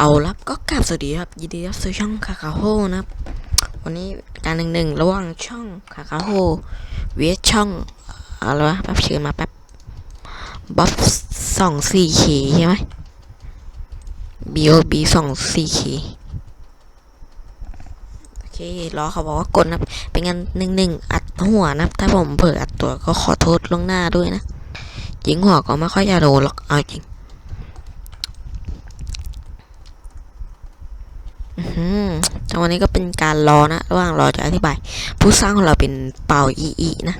เอารับก็กลับสวัสดีครับ ยินดีรับสู่ช่องคาคาโฮนะครับ วันนี้การหนึ่งหนึ่งระหว่างช่องคาคาโฮเวสช่องอะไรวะแป๊บเชิญมาแป๊บบัฟสองสี่ขีใช่ไหม B.O.B สองสี่ขีโอเครอเขาบอกว่ากดนะเป็นงานหนึ่งหนึ่งอัดหัวนะครับถ้าผมเผลออัดตัวก็ขอโทษล่วงหน้าด้วยนะยิงหัวก็ไม่ค่อยจะโดนหรอกเอาจริง อืมแต่วันนี้ก็เป็นการรอนะระหว่างรอจะอธิบาย ผู้สร้างของเราเป็นเป่าอีอีนะ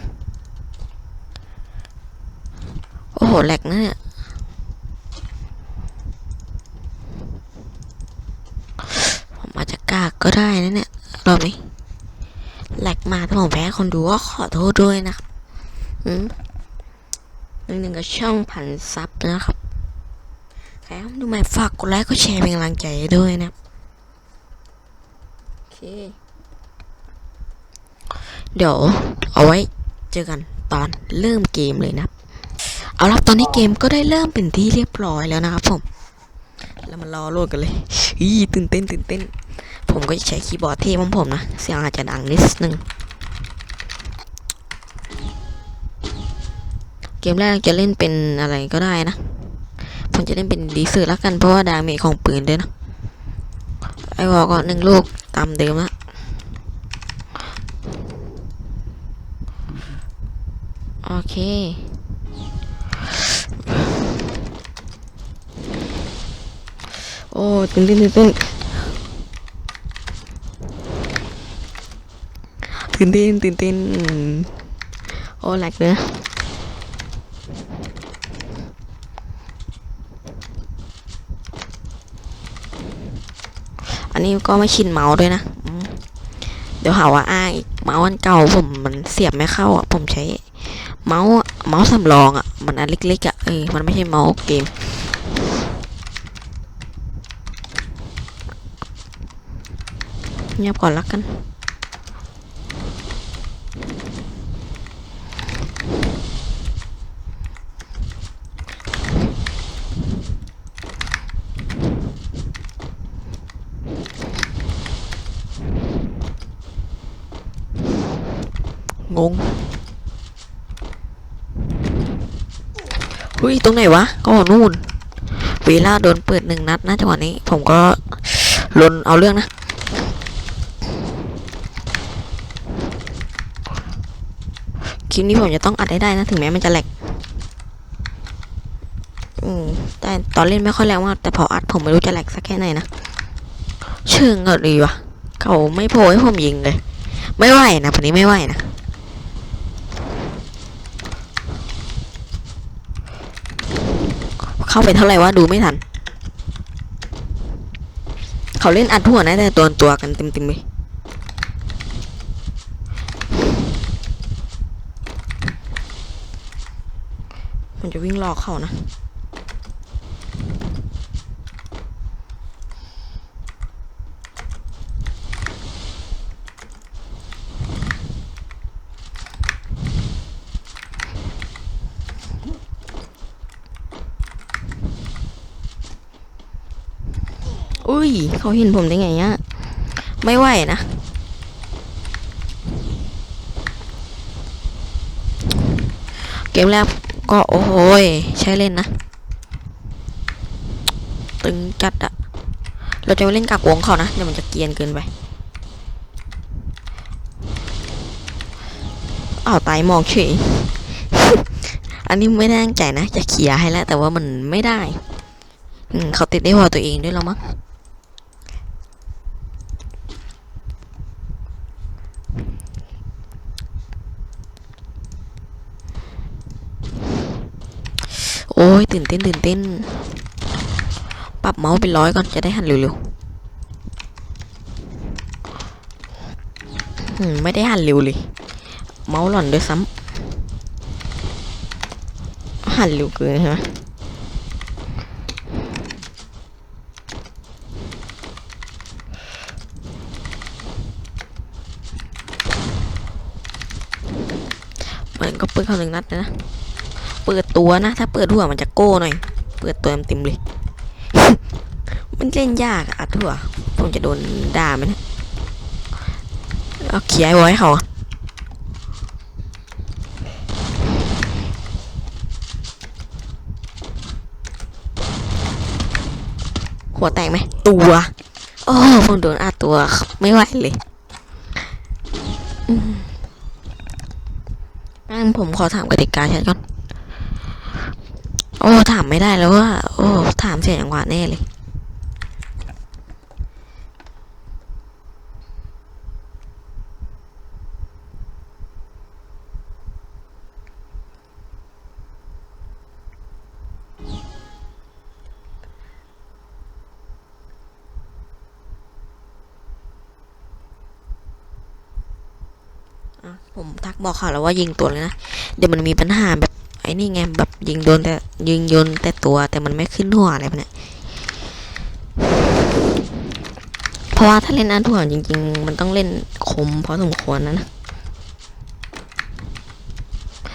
โอ้โหแหลกนะเนี่ยผมอาจจะกากก็ได้นะเนี่ย รอบนี้แหลกมาถ้าผมแพ้คนดูก็ขอโทษด้วยนะครับอืมหนึ่งหนึ่งกับช่องพันซับนะครับใครเข้ามาดูใหม่ฝากกดไลค์กดแชร์เป็นกำลังใจด้วยนะครับ เค เดี๋ยวเอาไว้เจอกันตอนเริ่มเกมเลยนะ เอาละตอนนี้เกมก็ได้เริ่มเป็นที่เรียบร้อยแล้วนะครับผม แล้วมารอโหลดกันเลยอีตื่นเต้นตื่นเต้น ผมก็จะใช้คีย์บอร์ดเท่ของผมนะ เสียงอาจจะดังนิดนึง เกมแรกจะเล่นเป็นอะไรก็ได้นะ ผมจะเล่นเป็นดีเซอร์ล้วกันเพราะว่าดาเมจของปืนด้วยนะ ไอ้วอลก็หนึ่งลูก ตามเดิมละโอเค โอ้ตื่นเต้นตื่นเต้นตื่นเต้นตื่นเต้นโอ้แหลกเนื้อ อันนี้ก็ไม่ชินเมาส์ด้วยนะ เดี๋ยวหาว่าอ้างอีกเมาส์อันเก่าผมมันเสียบไม่เข้าอะ ผมใช้เมาส์เมาส์สำรองอะ มันอันเล็กๆอะ เออ มันไม่ใช่เมาส์เกม เงียบก่อนละกัน งง หุ้ยตรงไหนวะก็นู่นเวลาโดนเปิดหนึ่งนัดนะจังหวะนี้ ผมก็ลนเอาเรื่องนะคลิปนี้ผมจะต้องอัดให้ได้นะ ถึงแม้มันจะแหลกอืมแต่ตอนเล่นไม่ค่อยแรงมากแต่พออัดผมไม่รู้จะแหลกสักแค่ไหนนะเชิงก็ดีวะเขาไม่โผล่ให้ผมยิงเลย ไม่ไหวนะวันนี้ไม่ไหวนะ เข้าไปเท่าไหร่วะดูไม่ทัน เขาเล่นอัดทั่วนะแต่ตัวตัวกันเต็มๆเลยมันจะวิ่งหลอกเขานะ ยเขาเห็นผมได้ไงเนี่ยไม่ไหวนะ เกมแรกก็โอ้โหใช้เล่นนะ ตึงจัดอะเราจะไม่เล่นกากวงเขานะ เดี๋ยวมันจะเกียนเกินไปอ้าวตายมอกเฉยอันนี้ไม่ได้ตั้งใจนะ จะเขี่ยให้แล้ว แต่ว่ามันไม่ได้ เขาติดได้หัวตัวเองด้วยแล้วมั้ง โอ้ยตื่นเต้นตื่นเต้น ปรับเมาส์เป็นร้อยก่อนจะได้หันเร็วๆไม่ได้หันเร็วเลย เมาส์หล่อนด้วยซ้ำหันเร็วเกินใช่ไหมมันก็ปิดเข้าหนึ่งนัดนะ เปิดตัวนะ ถ้าเปิดหัวมันจะโก้หน่อย เปิดตัวเต็มเลย มันเล่นยากอะอัดถั่วผมจะโดนด่าไหมเนี่ยเอาเคลียไว้เขาหัวแตกไหมตัวโอ้ผมโดนอัดตัวไม่ไหวเลยอืมงั้นผมขอถามกติกาแชทก่อน โอ้ถามไม่ได้แล้วว่า โอ้ถามเสียจังหวะแน่เลยอะผมทักบอกเขาแล้วว่ายิงตัวเลยนะ เดี๋ยวมันมีปัญหาแบบ อ้นี่ไงแบบยิงโดนแต่ยิงโยนแต่ตัวแต่มันไม่ขึ้นหัวอะไรแบบเนี้ยเพราะว่าถ้าเล่นอันถั่วจริง ๆ มันต้องเล่นคมพอสมควรนะนะ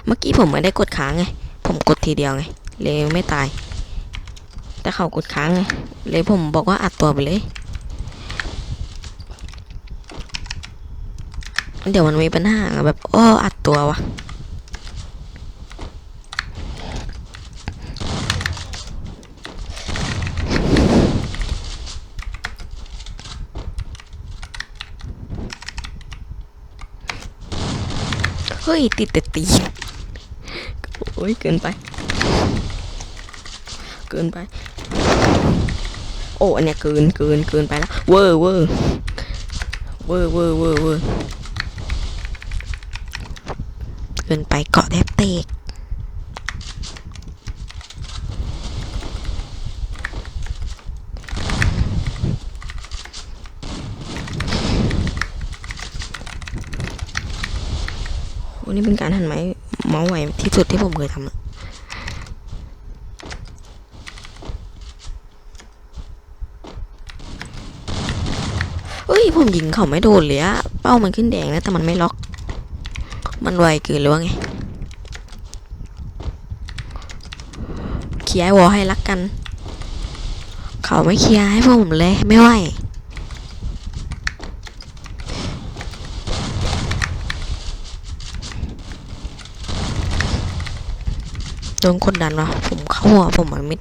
เมื่อกี้ผมไม่ได้กดค้างไง ผมกดทีเดียวไง เลยไม่ตาย แต่เขากดค้างไง เลยผมบอกว่าอัดตัวไปเลย เดี๋ยวมันมีปัญหาแบบอ้ออัดตัววะ เฮ้ย ติดแต่ตีนโอ้ยเกินไป เกินไป โอ้อันเนี้ยเกินเกินเกินไปแล้วเวอร์เวอร์เวอร์เวอร์เวอร์เวอร์เกินไปเกาะแทบเตก โอ้นี่เป็นการหันไม้เมาส์ไวที่สุดที่ผมเคยทำอะเฮ้ยผมยิงเขาไม่โดนเลยอะเป้ามันขึ้นแดงนะแต่มันไม่ล็อก มันไวเกินหรือว่าไงเคลียร์วอลให้รักกัน เขาไม่เคลียร์ให้พวกผมเลยไม่ไหว โดนกดดันวะผมเข้าหัวผมมันมิด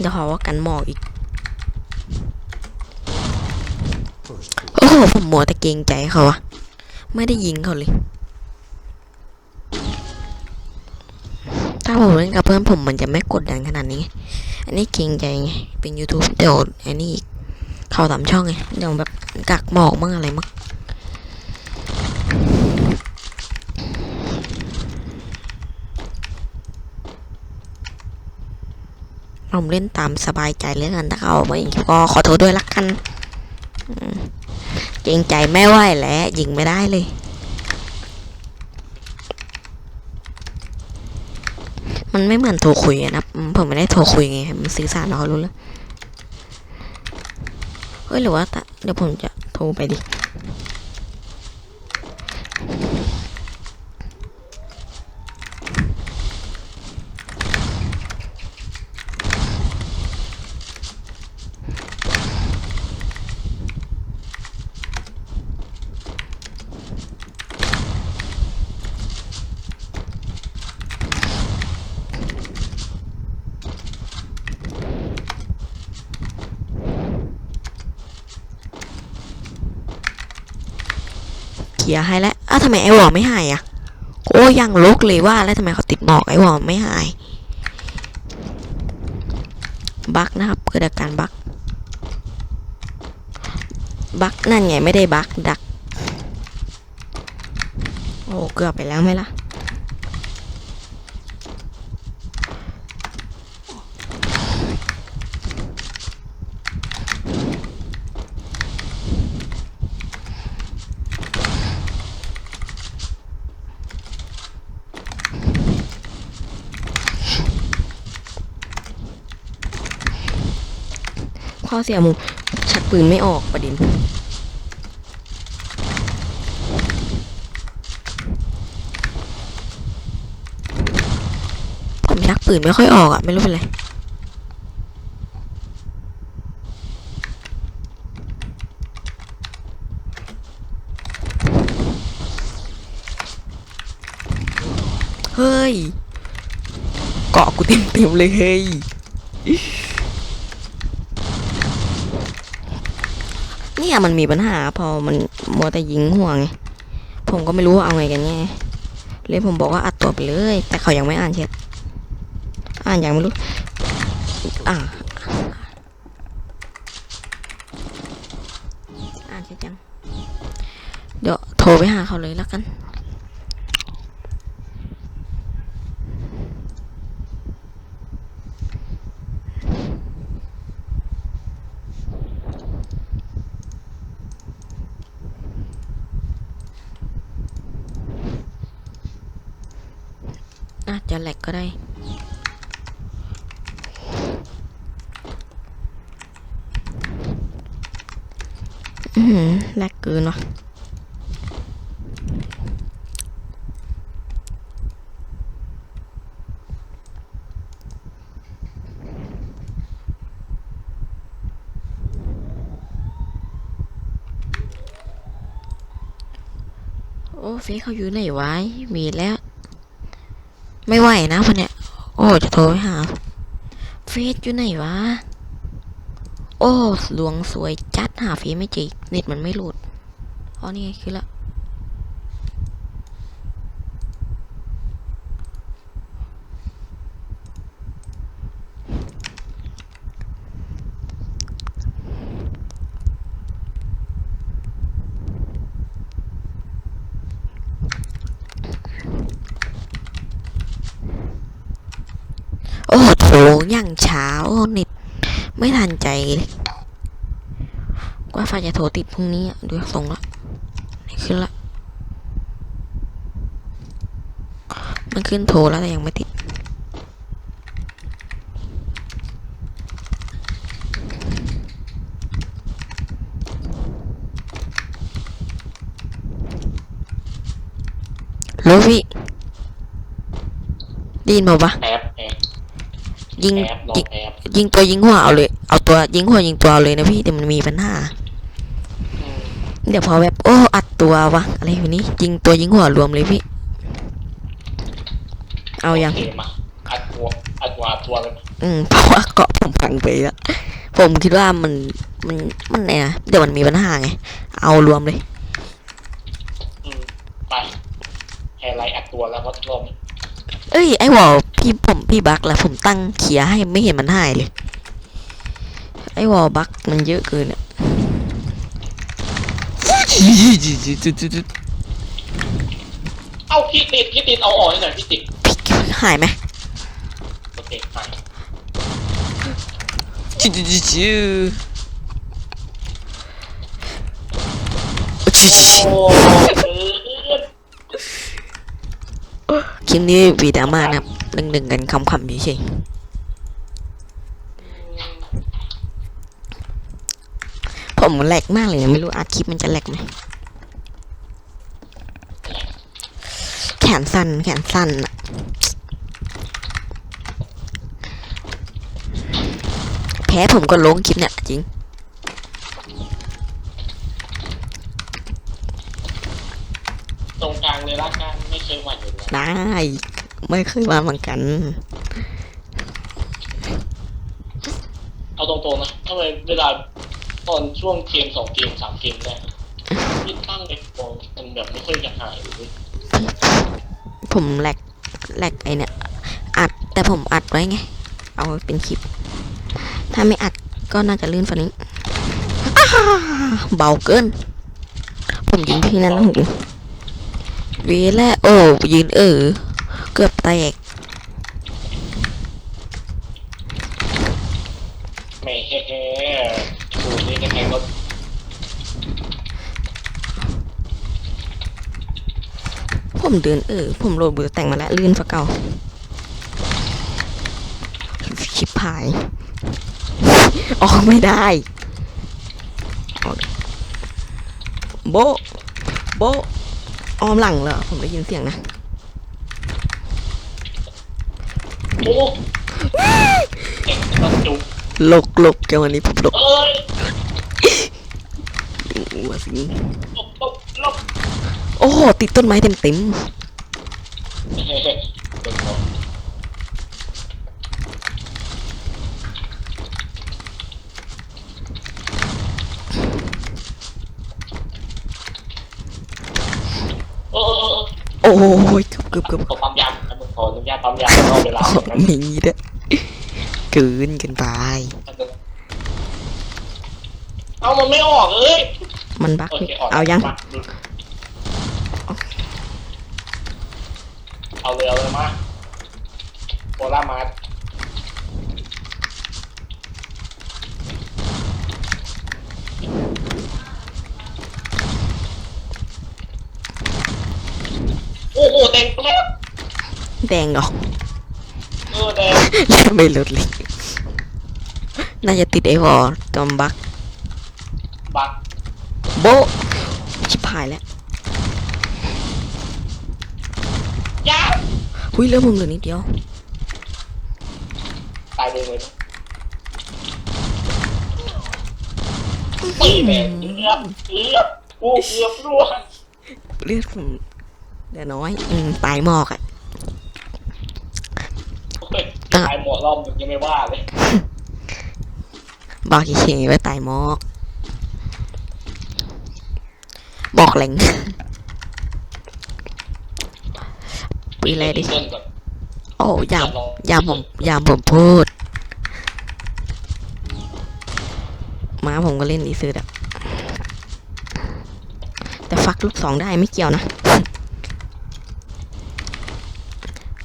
เดี๋ยวขาว่ากันหมอกอีก โอ้โห ผมมัวแต่เกรงใจเขาอะไม่ได้ยิงเขาเลย ถ้าผมเล่นกับเพื่อนผมมันจะไม่กดดันขนาดนี้ อันนี้เกรงใจไง เป็น YouTube เดี๋ยวอันนี้อีกเขาตามช่องไงเดี๋ยวแบบกักหมอกมั่งอะไรมั่งผมเล่นตามสบายใจเลยกันถ้าเขาไม่ย่างก็ขอโทษด้วยละกันเกรงใจไม่ไหวแล้วยิงไม่ได้เลย มันไม่เหมือนโทรคุยอะนะผมไม่ได้โทรคุยไงมันสื่อสารเรารู้แล้วเฮ้ยหรือว่าเดี๋ยวผมจะโทรไปดิ ลียร์ให้แล้วอ้าวทำไมไอ้วอไม่หายอะโอ้ยังลกเลยว่าแล้วทำไมเขาติดหมอกไอ้วอไม่หาย บักนะครับเกิดอาการบักบักนั่นไงไม่ได้บักดัก โอ้เกือบไปแล้วไหมล่ะ ข้อเสียมุมชักปืนไม่ออกประเด็นผมชักปืนไม่ค่อยออกอะไม่รู้เป็นไรเฮ้ยเกาะกูเต็มเต็มเลยเฮ้ย เนี่ยมันมีปัญหาพอมันมัวแต่ยิงห่วงไงผมก็ไม่รู้ว่าเอาไงกันแน่เลยผมบอกว่าอัดตัวไปเลย แต่เขายังไม่อ่านเช็ดอ่านยังไม่รู้อ่าอ่านเช็ดยังเดี๋ยวโทรไปหาเขาเลยแล้วกัน อาจจะแห ลกก็ได้ อือหือแหลกเกินวะโอ้เฟซเขาอยู่ไหนวะมีแล้ว ไม่ไหวนะคนเนี้ย โอ้จะโทรไปหา เฟซอยู่ไหนวะ โอ้หลวงสวยจัดหาเฟซไม่เจอเน็ตมันไม่โหลดอ๋อนี่ไงคือละ โอ้โถอย่างเช้าเน็ตไม่ทันใจเลยกว่าฟ้าจะโทรติดพรุ่งนี้อะดูส่งละขึ้นละ มันขึ้นโทรแล้วแต่ยังไม่ติดโลพี่ได้ยินบอกปะแอบแอบ ยิงแอบลอยิงงแอบยิงตัวยิงหัวเอาเลย เอาตัวยิงหัวยิงตัวเอาเลยนะพี่แต่มันมีปัญหาอืมเดี๋ยวพอแบบโอ้อัดตัววะอะไรแบบนี้ยิงตัวยิงหัวรวมเลยพี่ เอายังโคมาอัดตัวอัดตัวอัดตัวเลยอืมเพราะว่าเกาะผมพังไปแล้วผมคิดว่ามันมันมันเนี่ยเดี๋ยวมันมีปัญหาไง เอารวมเลยอืมไปแฮร์ไลท์อัดตัวแล้วก็รวมเอ้ยไอ้วอล พี่ผมพี่บักแล้วผมตั้งเขียร์ให้ไม่เห็นมันหายเลย ไอ้วอลบักมันเยอะเกินอะเอ้าพี่ติดพี่ติดเอาออกให้หน่อยพี่ติดพี่หายไหมโอเคไปชิชิชิชิชิชิชิโอ้เออคลิปนี้วีดราม่านะครับ หนึ่งหนึ่งกันคำคำๆเฉยๆผมแหลกมากเลยนะไม่รู้อัดคลิปมันจะแหลกไหมแขนสั้นแขนสั้นอะแพ้ผมก็ลงคลิปเนี่ยจริงตรงกลางเลยละกันไม่เคยหวั่นอยู่แล้วได้ ไม่เคยมาเหมือนกัน เอาตรงๆนะทำไมเวลาตอนช่วงเกมสองเกมสามเกมแรกพี่ตั้งไอ้โปรมันแบบไม่ค่อยจะหายเลยผมแหลกแหลกไอเนี่ยอัดแต่ผมอัดไว้ไง เอาเป็นคลิป ถ้าไม่อัดก็น่าจะลื่นฝันนี้อ้าเบาเกิน ผมยิงพี่นั่นแล้วผมยิงเวแลวโอ้ยืนเออ เกือบแตก ไม่แฮ่ๆดูนี่ยังไงก็ผมเดินเออ ผมโหลดบูแต่งมาแล้วลื่นฝาเก่าชิบหาย ออกไม่ได้ โบ โบ ออมหลังเหรอ ผมได้ยินเสียงนะ โอ้เด็กต้องจุกหลกหลกจังวันนี้ผมหลกเอ้ยหัวสิงหลบหลบหลบโอ้โหติดต้นไม้เต็มเต็มเฮ้ยเฮ้ยโดนของโอ้โอ้โอ้ๆโอ้ยเกือบเกือบเกือบขอปั๊มยาขอขออนุ ญาตปั๊มยาเอาเวลาอย่างนั้นมีด้วยเกินเกินไป เอามันไม่ออกเลยมันบักโอเคออกเอายังมดูเอาเลยเอาเลยมาโอล่ามาโอ้โหเต็มแล้ว แดงเหรอเออ แดงแล้วไม่ลดเลยน่าจะติดไอวอลตอมบักบักโบะชิบหายแล้วยาหุ้ยเริ่มมึงเหลือนิดเดียวตายเลยเลยตีแม่งเกือบเกือบกูเกือบร่วงเลือดผมเหลือน้อย อืมตายหมอกอะ โอ้ยตาย หมดรอบมึงยังไม่ว่าเลยบอกเฉยๆว่าตายมอกบอกแหลงปีอะไรดิเล่นก่อนโอ้ยามยามผมยามผมพูดม้าผมก็เล่นดีซื้ออะแต่ฟักลูกสองได้ไม่เกี่ยวนะ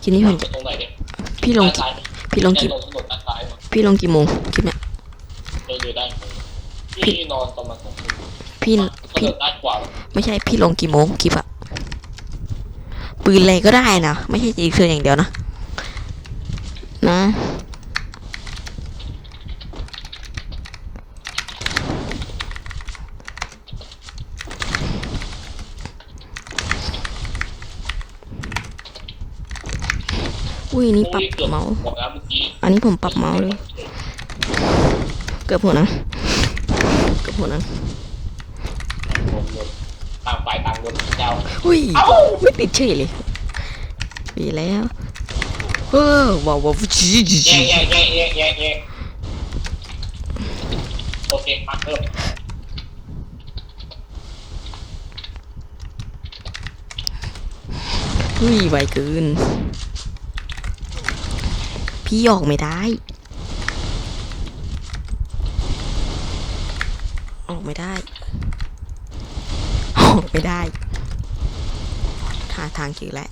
ทีนี้ผมจะตรงไหนเนี่ยพี่ลงซ้าย พี่ลงกี่เนี่ยตรงถนนด้านซ้ายมาพี่ลงกี่โมงคลิปเนี้ยเดินเดินได้พี่นอนประมาณสองทุ่มพี่เขาพี่ เดินได้กว่าไม่ใช่พี่ลงกี่โมงคลิปอะปืนอะไรก็ได้นะ ไม่ใช่จีคืออย่างเดียวนะ นะ อุ้ยนี่ปรับโอ้ยเกือบเมาส์บอกแล้วเมื่อกี้อันนี้ผมปรับเมาส์เลย เกือบหัวนะ เกือบหัวนะรวมรวมต่างฝ่ายต่างรวมเจ้าอุ้ยเอ้าไม่ติดเฉยเลยดีแล้วเออว้าวว้าวจีจีแย่จีแย่แย่แย่แย่แย่โอเคมาเริ่มอุ้ยไวเกิน พี่ออกไม่ได้ ออกไม่ได้ ออกไม่ได้ หาทางเจอแล้ว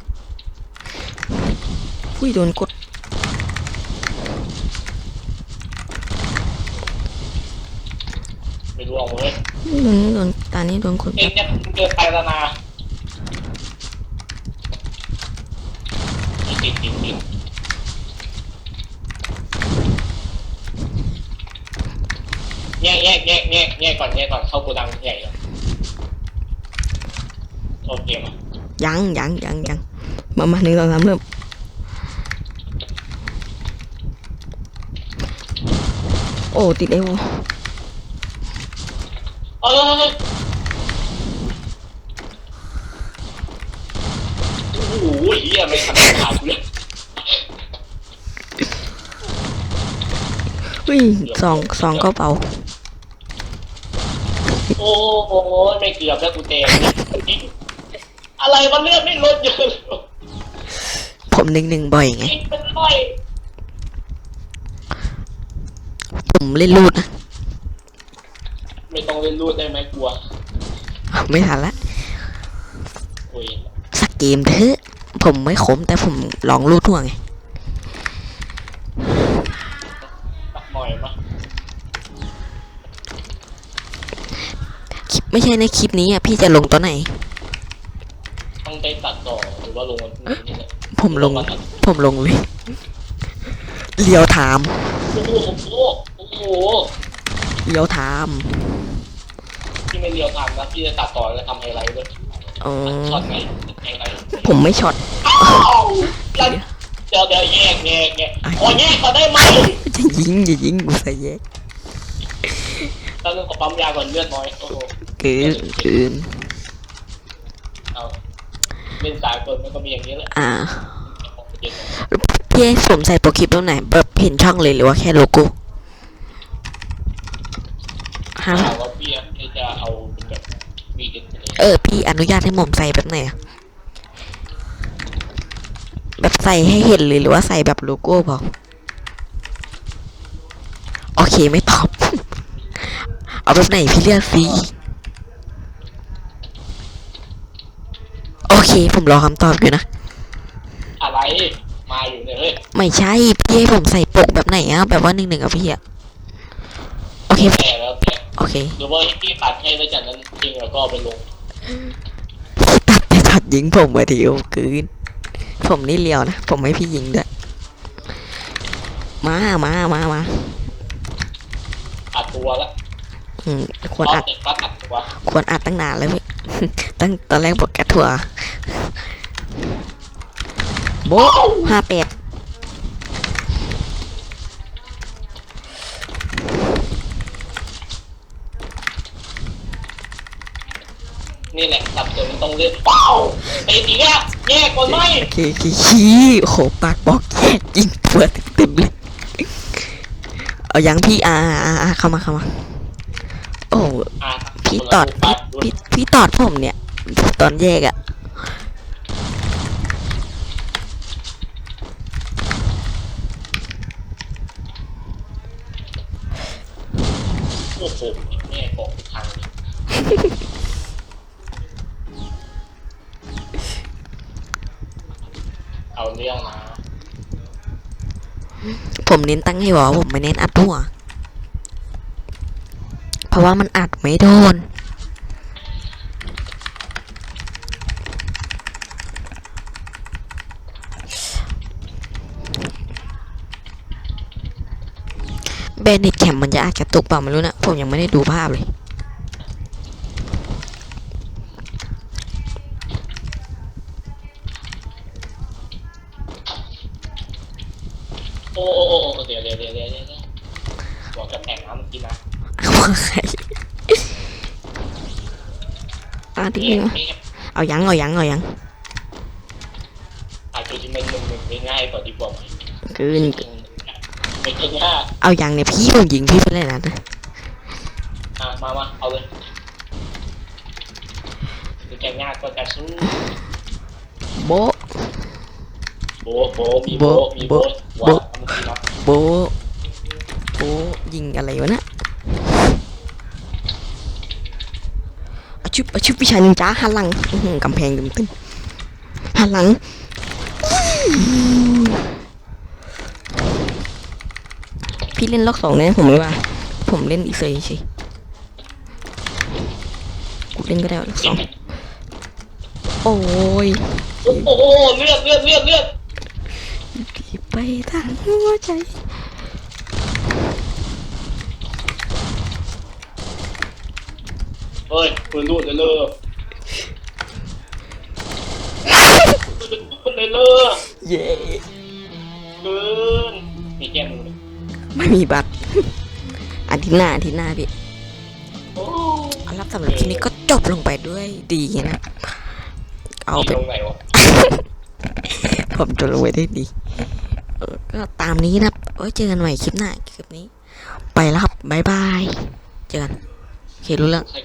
อุ้ยโดนกด ไม่รู้เอาเลยโดนโดนตานี้โดนกดเอ็งจะเกินไปแล้วนะติดติดติดติดแยกแยกแยก แยกแยกก่อนแยกก่อนเข้าโกดังใหญ่ก่อนโอเคมายังยังยังยังมามาหนึ่งสองสามเริ่มโอ้ติดเอวเอ้ยโอ้โหเฮียไม่ทันขาดกูเลยอุ้ยสองสองก็เบา โอ้โหไม่เกือบแล้วกูเตะอะไรวะเลือดไม่ลดเยอะเลยผมหนึ่งหนึ่งบ่อยไงกินเป็นร้อยผมเล่นรูดนะ ไม่ต้องเล่นรูดได้ไหมกลัวอ้าวไม่ทันละ โอ้ยสักเกมเถอะ ผมไม่ขมแต่ผมลองรูดทั่วไง ตักหน่อยมา คลิป ไม่ใช่ในคลิปนี้อะพี่จะลงตอนไหน ต้องไปตัดต่อหรือว่าลงวันพรุ่งนี้นี่แหละผมลง ผมลงเลยเลียวถามโอ้โหโอ้โหโอ้โหเดียวทพี่ไม่เรียวทำนะพี่จะตัดต่อแล้วทำไฮไลท์ด้วยำอ๋อช็อตไงไฮไลท์ผมไม่ช็อตอ้าวแล้วเดี๋ยวเดี๋ยวแยกแยกแยกขอแยกก่อนได้ไหมจะยิงจะยิงกูใส่แยกตอนนึงขอปั๊มยาก่อนเลือดน้อยโอ้โห เกินเกินเอาเล่นสายคนมันก็มีอย่างนี้แหละอ่าเย็นพี่ให้ผมใส่โปรคลิปตรงไหนแบบเห็นช่องเลยหรือว่าแค่โลโก้ฮะถามว่าพี่จะเอาเป็นแบบวีเอ็นเลยเออพี่อนุญาตให้ผมใส่แบบไหนอะแบบใส่ให้เห็นเลยหรือว่าใส่แบบโลโก้พอโอเคไม่ตอบ เอาแบบไหนพี่เลือกสิโอ เคผมรอคำตอบอยู่นะ อะไร มาอยู่เนี่ยเฮ้ยไม่ใช่พี่ให้ผมใส่ปกแบบไหนอะแบบว่าหนึ่งหนึ่งกับพี่อะโอเคแต่แล้วแต่โอเคหรือว่าพี่ตัดให้แล้วจากนั้นจริงแล้วก็เอาไปลงตัดไปตัดยิงผมมาทีโอคืนผมนี่เลียวนะผมไม่พี่ยิงด้วยมามามามาอัดตัวละอืมควรตอนอัดเด็กก็อัดตัว ควรอัดตั้งนานแล้วเว้ยตั้งตอนแรกบอกแกถั่ว โบ๊ะห้าแปดนี่แหละตัดตัวมันต้องเลือกเป้าไอ้ตีอะแยกก่อนไหมโอเคโอเคขี้โอ้โหปากบอกแย่ยิงตัวเต็มๆเลยเอายังพี่อ่าอ่าอ่าเข้ามาเข้ามาโอ้อะพี่ตอดพี่พี่พี่ตอดผมเนี่ย ตอนแยกอะ โอ้โห แม่บอกทางเอาเรื่องนะผมเน้นตั้งให้วอผมไม่เน้นอัดหัว เพราะว่ามันอัดไม่โดน เบนเน็ต แคมมันจะอาจจะตกเปล่าไม่รู้นะผมยังไม่ได้ดูภาพเลย โอ้โอ้โอ้เดี๋ยวเดี๋ยวเดี๋ยวเดี๋ยวเดี๋ยวบอกจะแต่งน้ำกินนะว่าใครอะทีนี่นึงนี่เอายังเอายังเอายังอาจจะเป็นหนึ่งหนึ่งง่ายกว่าดีกว่าไหมเกิ นไม่ใช่ง่ายเอายังเนี่ยพี่ผมยิงพี่ไปเลยนะอะมามาเอาเลยคือแกง่ายก็จะสู้โบะโบะโบะมีโบะมีโบะโบ๊ะว่าทำกินนะโบะโบะยิงอะไรวะเนะอาชุบอาชุบพี่ชายนินจ้าหันหลังอื้อหือกำแพงตึมตึมหันหลัง พี่เล่นล็อกสองเนี่ยผมไม่ว่า ผมเล่นอีกเซยเฉยกูเล่นก็ได้ล็อกสองโอ้ยโอ้โหเลือดเลือดเลือดเลือดไปทางหัวใจเฮ้ยปืนรูดเลยเลยปืนเลยเลยเย่เกินมีแก้มือเลย ไม่มีบัตรอาทิตย์หน้าอาทิตย์หน้าพี่โอ้เอารับสำหรับที่นี้ก็จบลงไปด้วยดีนะ เอามีเป็นตรงไหนวะผมจบลงไปได้ดีเออก็ตามนี้นะไว้เจอกันใหม่คลิปหน้าคลิปนี้ ไปแล้วครับบ๊ายบาย เจอกันโอเครู้เรื่องใคร